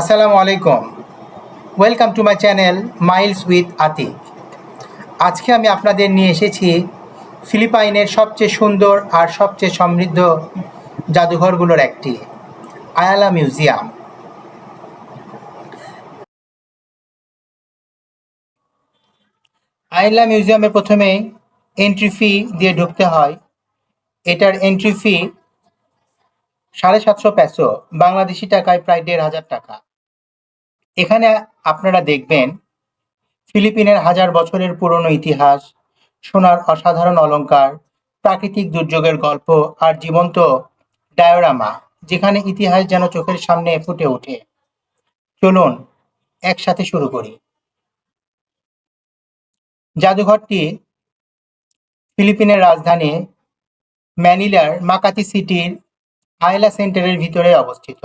আসসালামু আলাইকুম। Welcome to my channel miles with Atik আজকে আমি আপনাদের নিয়ে এসেছি ফিলিপাইনের সবচেয়ে সুন্দর আর সবচেয়ে সমৃদ্ধ জাদুঘরগুলোর একটি, আয়ালা মিউজিয়াম। আয়ালা মিউজিয়ামে প্রথমে এন্ট্রি ফি দিয়ে ঢুকতে হয়। এটার এন্ট্রি ফি সাড়ে সাতশো পেসো, বাংলাদেশি টাকায় প্রায় দেড় হাজার টাকা। এখানে আপনারা দেখবেন, ফিলিপিনের হাজার বছরের পুরনো ইতিহাস, সোনার অসাধারণ অলংকার, প্রাকৃতিক দুর্যোগের গল্প আর জীবন্ত ডায়োরামা, যেখানে ইতিহাস যেন চোখের সামনে ফুটে ওঠে। চলুন, একসাথে শুরু করি। জাদুঘরটি ফিলিপিনের রাজধানী ম্যানিলার মাকাতি সিটির আয়লা সেন্টারের ভিতরে অবস্থিত।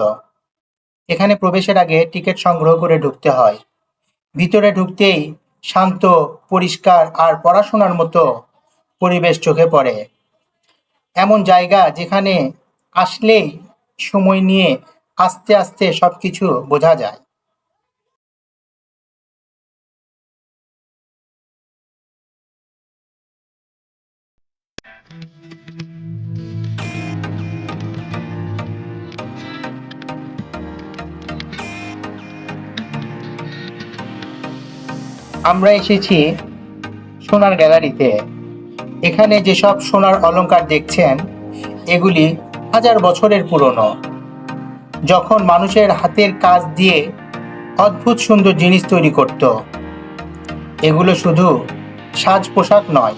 এখানে প্রবেশের আগে টিকিট সংগ্রহ করে ঢুকতে হয়। ভিতরে ঢুকতেই শান্ত, পরিষ্কার আর পড়াশোনার মতো পরিবেশ চোখে পড়ে। এমন জায়গা যেখানে আসলেই সময় নিয়ে আস্তে আস্তে সব কিছু বোঝা যায়। আমরা এসেছি সোনার গ্যালারিতে। এখানে যেসব সোনার অলংকার দেখছেন, এগুলি হাজার বছরের পুরনো। যখন মানুষের হাতের কাজ দিয়ে অদ্ভুত সুন্দর জিনিস তৈরি করত, এগুলো শুধু সাজ পোশাক নয়,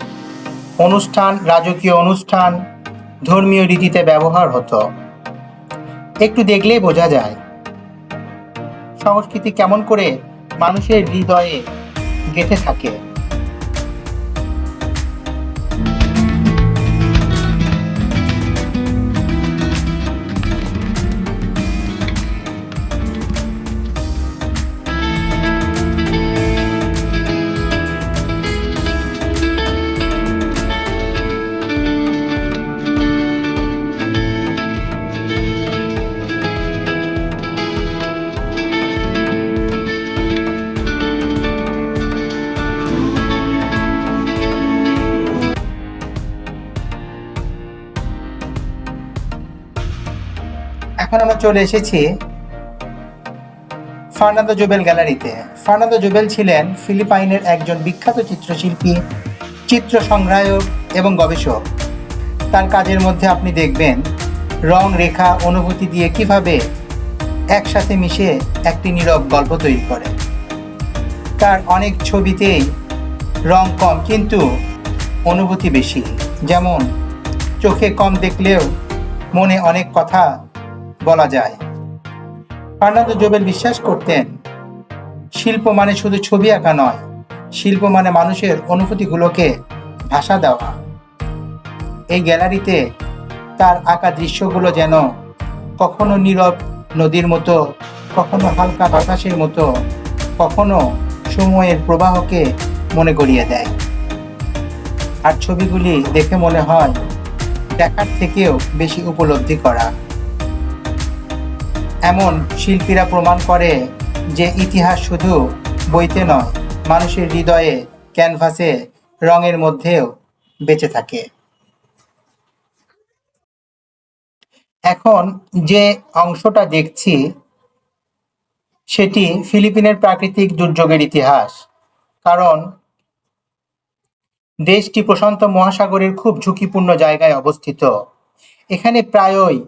অনুষ্ঠান, রাজকীয় অনুষ্ঠান, ধর্মীয় রীতিতে ব্যবহার হতো। একটু দেখলেই বোঝা যায়, সংস্কৃতি কেমন করে মানুষের হৃদয়ে গেঁথে থাকে এখন আমরা চলে এসেছি ফার্নান্দো জুবেল গ্যালারিতে। ফার্নান্দো জুবেল ছিলেন ফিলিপাইনের একজন বিখ্যাত চিত্রশিল্পী, চিত্র সংগ্রাহক এবং গবেষক। তার কাজের মধ্যে আপনি দেখবেন রং, রেখা, অনুভূতি দিয়ে কীভাবে একসাথে মিশে একটি নীরব গল্প তৈরি করে। তার অনেক ছবিতেই রং কম, কিন্তু অনুভূতি বেশি। যেমন, চোখে কম দেখলেও মনে অনেক কথা বলা যায়। ফার্নান্দো জোবেল বিশ্বাস করতেন, শিল্প মানে শুধু ছবি আঁকা নয়, শিল্প মানে মানুষের অনুভূতিগুলোকে ভাষা দেওয়া। এই গ্যালারিতে তার আঁকা দৃশ্যগুলো যেন কখনো নীরব নদীর মতো, কখনো হালকা বাতাসের মতো, কখনো সময়ের প্রবাহকে মনে করিয়ে দেয়। আর ছবিগুলি দেখে মনে হয় দেখার থেকেও বেশি উপলব্ধি করা। এমন শিল্পীরা প্রমাণ করে যে ইতিহাস শুধু বইতে নয়, মানুষের হৃদয়ে, ক্যানভাসে, রঙের মধ্যেও বেঁচে থাকে। এখন যে অংশটা দেখছি, সেটি ফিলিপিনের প্রাকৃতিক দুর্যোগের ইতিহাস। কারণ দেশটি প্রশান্ত মহাসাগরের খুব ঝুঁকিপূর্ণ জায়গায় অবস্থিত। এখানে প্রায়ই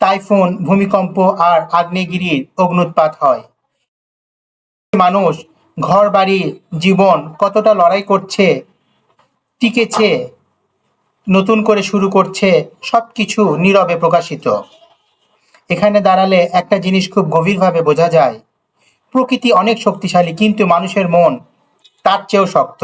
টাইফুন, ভূমিকম্প আর আগ্নেয়গিরির অগ্নুৎপাত হয়। মানুষ ঘর বাড়ি জীবন কতটা লড়াই করছে, টিকেছে, নতুন করে শুরু করছে, সবকিছু নীরবে প্রকাশিত। এখানে দাঁড়ালে একটা জিনিস খুব গভীরভাবে বোঝা যায়। প্রকৃতি অনেক শক্তিশালী, কিন্তু মানুষের মন তার চেয়েও শক্ত।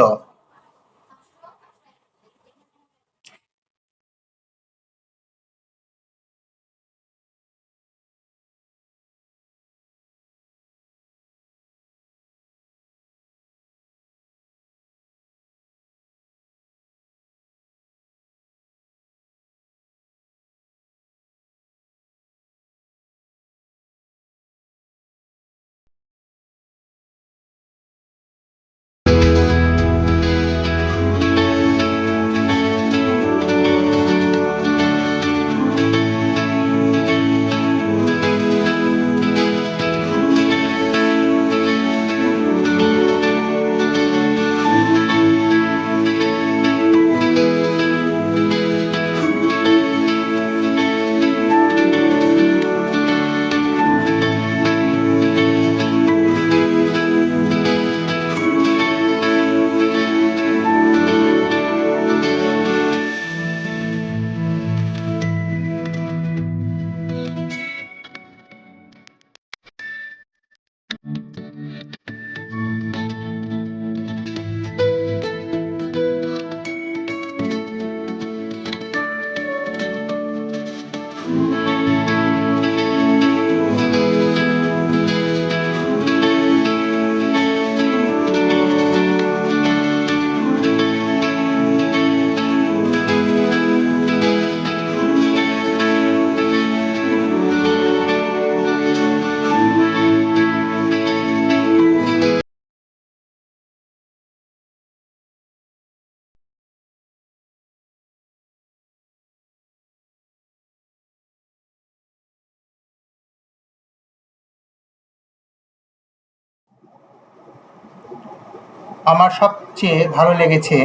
আমার সবচেয়ে ভালো লেগেছে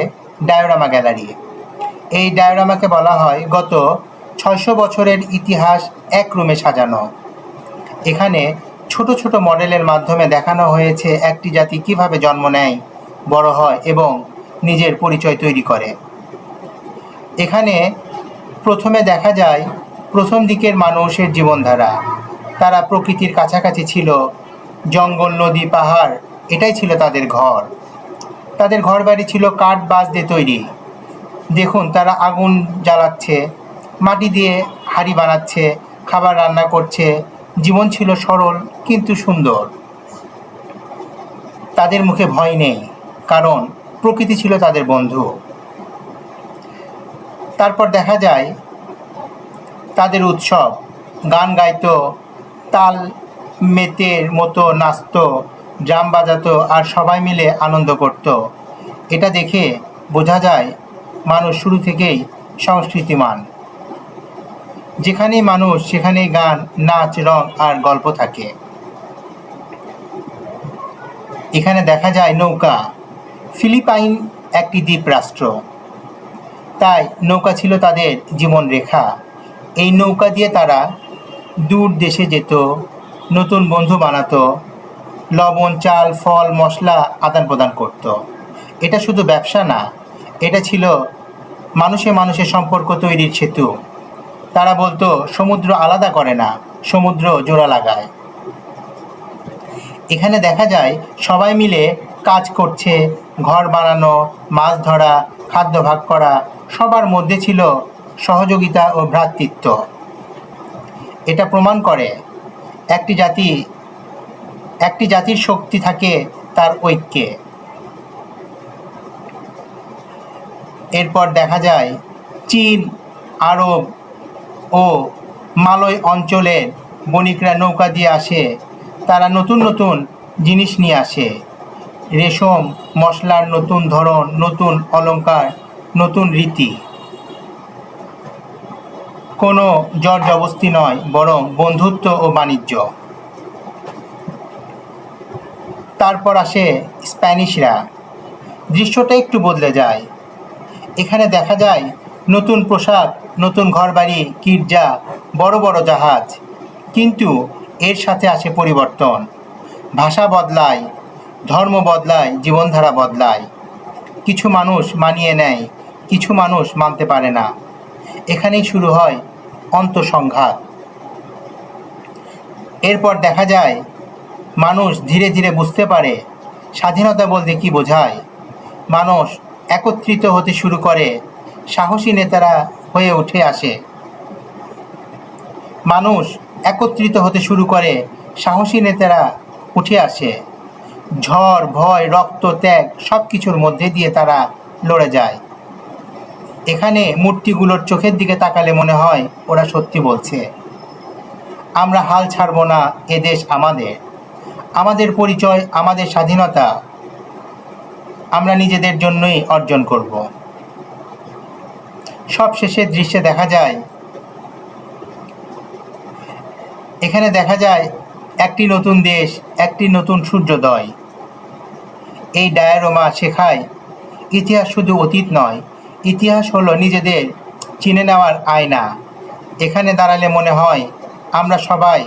ডায়োরামা গ্যালারি। এই ডায়োরামাকে বলা হয় গত ছয়শো বছরের ইতিহাস এক রুমে সাজানো। এখানে ছোট ছোট মডেলের মাধ্যমে দেখানো হয়েছে একটি জাতি কীভাবে জন্ম নেয়, বড় হয় এবং নিজের পরিচয় তৈরি করে। এখানে প্রথমে দেখা যায় প্রথম দিকের মানুষের জীবনধারা। তারা প্রকৃতির কাছাকাছি ছিল, জঙ্গল, নদী, পাহাড়, এটাই ছিল তাদের ঘর। তাদের ঘর বাড়ি ছিল কাঠ বাঁশ দিয়ে তৈরি। দেখুন, তারা আগুন জ্বালাচ্ছে, মাটি দিয়ে হাঁড়ি বানাচ্ছে, খাবার রান্না করছে। জীবন ছিল সরল কিন্তু সুন্দর। তাদের মুখে ভয় নেই, কারণ প্রকৃতি ছিল তাদের বন্ধু। তারপর দেখা যায়, তাদের উৎসব, গান গাইতো, তাল মেতের মতো নাচতো ড্রাম বাজাতো আর সবাই মিলে আনন্দ করত। এটা দেখে বোঝা যায় মানুষ শুরু থেকেই সংস্কৃতিমান। যেখানেই মানুষ, সেখানেই গান, নাচ, রং আর গল্প থাকে। এখানে দেখা যায় নৌকা। ফিলিপাইন একটি দ্বীপ রাষ্ট্র। তাই নৌকা ছিল তাদের জীবন রেখা। এই নৌকা দিয়ে তারা দূর দেশে যেত, নতুন বন্ধু বানাতো লবণ, চাল, ফল, মশলা আদান প্রদান করত। এটা শুধু ব্যবসা না, এটা ছিল মানুষে মানুষের সম্পর্ক তৈরির সেতু। তারা বলতো, সমুদ্র আলাদা করে না, সমুদ্র জোড়া লাগায়। এখানে দেখা যায়, সবাই মিলে কাজ করছে, ঘর বানানো, মাছ ধরা, খাদ্য ভাগ করা, সবার মধ্যে ছিল সহযোগিতা ও ভ্রাতৃত্ব। এটা প্রমাণ করে, একটি জাতি একটি জাতির শক্তি থাকে তার ঐক্যে। এরপর দেখা যায়, চীন, আরব ও মালয় অঞ্চলের বণিকরা নৌকা দিয়ে আসে। তারা নতুন নতুন জিনিস নিয়ে আসে। রেশম, মশলার নতুন ধরন, নতুন অলঙ্কার নতুন রীতি। কোনো জর জবস্তি নয়, বরং বন্ধুত্ব ও বাণিজ্য। তারপর আসে স্প্যানিশরা। দৃশ্যটা একটু বদলে যায়। এখানে দেখা যায় নতুন পোশাক, নতুন ঘরবাড়ি, গির্জা, বড় বড় জাহাজ। কিন্তু এর সাথে আসে পরিবর্তন। ভাষা বদলায়, ধর্ম বদলায়, জীবনধারা বদলায়। কিছু মানুষ মানিয়ে নেয়, কিছু মানুষ মানতে পারে না। এখানেই শুরু হয় অন্তঃসংঘাত। এরপর দেখা যায় মানুষ ধীরে ধীরে বুঝতে পারে, স্বাধীনতা বলতে কি বোঝায়। মানুষ একত্রিত হতে শুরু করে, সাহসী নেতারা হয়ে উঠে আসে। মানুষ একত্রিত হতে শুরু করে, সাহসী নেতারা উঠে আসে। ঝড়, ভয়, রক্ত, ত্যাগ সব কিছুর মধ্যে দিয়ে তারা লড়ে যায়। এখানে মূর্তিগুলোর চোখের দিকে তাকালে মনে হয় ওরা সত্যি বলছে। আমরা হাল ছাড়ব না, এ দেশ আমাদের। আমাদের পরিচয়, আমাদের স্বাধীনতা আমরা নিজেদের জন্যই অর্জন করব। সব শেষের দৃশ্যে দেখা যায়, এখানে দেখা যায় একটি নতুন দেশ, একটি নতুন সূর্যোদয়। এই ডায়ারোমা শেখায়, ইতিহাস শুধু অতীত নয়, ইতিহাস হলো নিজেদের চিনে নেওয়ার আয়না। এখানে দাঁড়ালে মনে হয় আমরা সবাই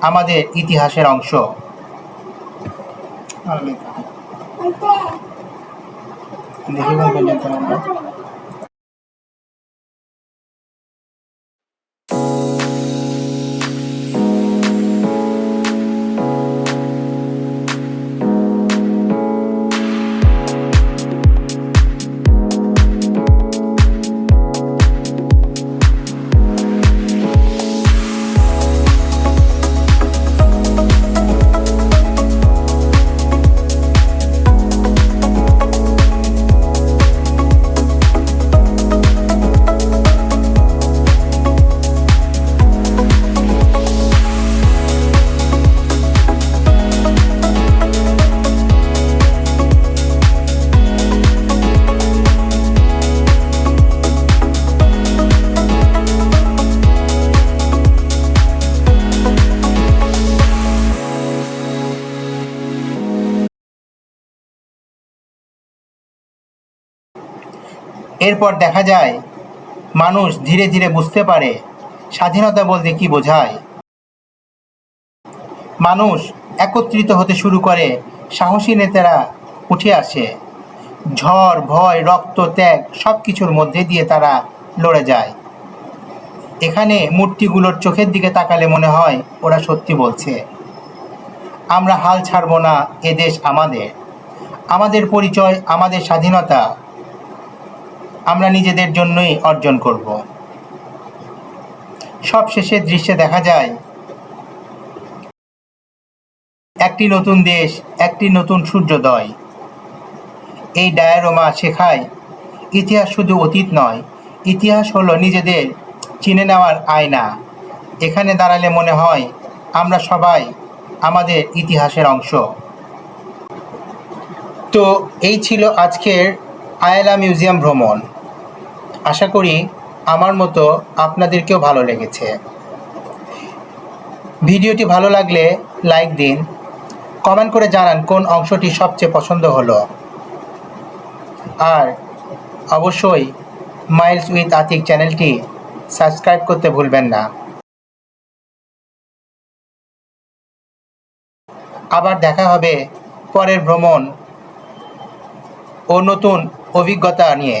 আমাদের ইতিহাসের অংশ। দেখি কোন পর্যন্ত আমরা এরপর দেখা যায়, মানুষ ধীরে ধীরে বুঝতে পারে, স্বাধীনতা বলতে কি বোঝায়। মানুষ একত্রিত হতে শুরু করে, সাহসী নেতারা উঠে আসে। ঝড়, ভয়, রক্ত, ত্যাগ সব কিছুর মধ্যে দিয়ে তারা লড়ে যায়। এখানে মূর্তিগুলোর চোখের দিকে তাকালে মনে হয় ওরা সত্যি বলছে, আমরা হাল ছাড়বো না, এ দেশ আমাদের। আমাদের পরিচয়, আমাদের স্বাধীনতা আমরা নিজেদের জন্যই অর্জন করব। সব শেষের দৃশ্যে দেখা যায়, একটি নতুন দেশ, একটি নতুন সূর্যোদয়। এই ডায়ারোমা শেখায়, ইতিহাস শুধু অতীত নয়, ইতিহাস হলো নিজেদের চিনে নেওয়ার আয়না। এখানে দাঁড়ালে মনে হয়, আমরা সবাই আমাদের ইতিহাসের অংশ। তো এই ছিল আজকের আয়লা মিউজিয়াম ভ্রমণ। আশা করি আমার মতো আপনাদেরকেও ভালো লেগেছে। ভিডিওটি ভালো লাগলে লাইক দিন। কমেন্ট করে জানান কোন অংশটি সবচেয়ে পছন্দ হলো। আর অবশ্যই মাইলস উইথ আতিক চ্যানেলটি সাবস্ক্রাইব করতে ভুলবেন না। আবার দেখা হবে পরের ভ্রমণ ও নতুন অভিজ্ঞতা নিয়ে।